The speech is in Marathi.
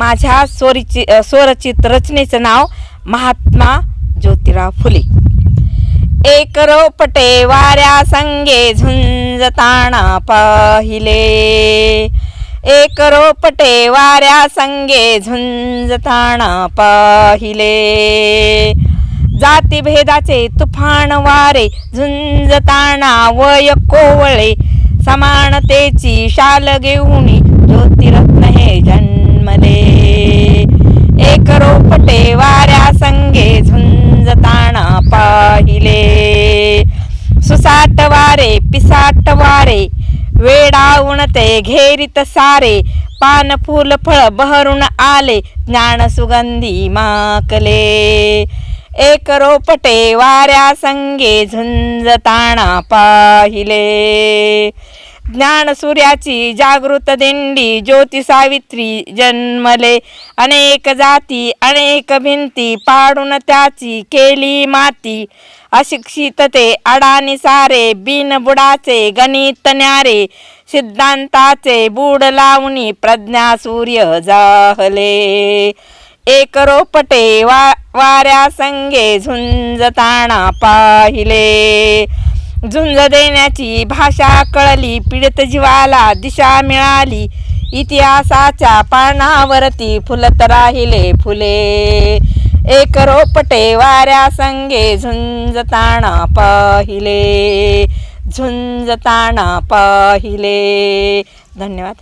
माझ्या स्वरिची स्वरचित रचनेचं नाव महात्मा ज्योतिराव फुले. एक रोपटे वाऱ्या संगे झुंजताना पाहिले. एक रोपटे वाऱ्या संगे झुंजताना पाहिले. जातीभेदाचे तुफान वारे झुंजताना वय कोवळे समानतेची शाल घेऊन ज्योतिरत्न हे ते वाऱ्या संगे झुंजताना पाहिले. सुसाट वारे पिसाट वारे वेडावून ते घेरीत सारे. पान फुल फळ बहरून आले ज्ञान सुगंधी माकले. एक रोपटे वाऱ्या संगे झुंजताना पाहिले. ज्ञान सूर्याची जागृत दिंडी ज्योती सावित्री जन्मले अनेक जाती अनेक भिंती पाडून त्याची केली माती. अशिक्षित ते अडाणी सारे बिनबुडाचे गणित न्यारे सिद्धांताचे बूड लावणी प्रज्ञा सूर्य जाहले. एक रोपटे वा वाऱ्या संगे झुंजताना पाहिले. झुंज देण्याची भाषा कळली पीडित जीवाला दिशा मिळाली. इतिहासाच्या पानावरती फुलत राहिले फुले. एक रोपटे वाऱ्या संगे झुंजताना पाहिले. झुंजताना पाहिले. धन्यवाद.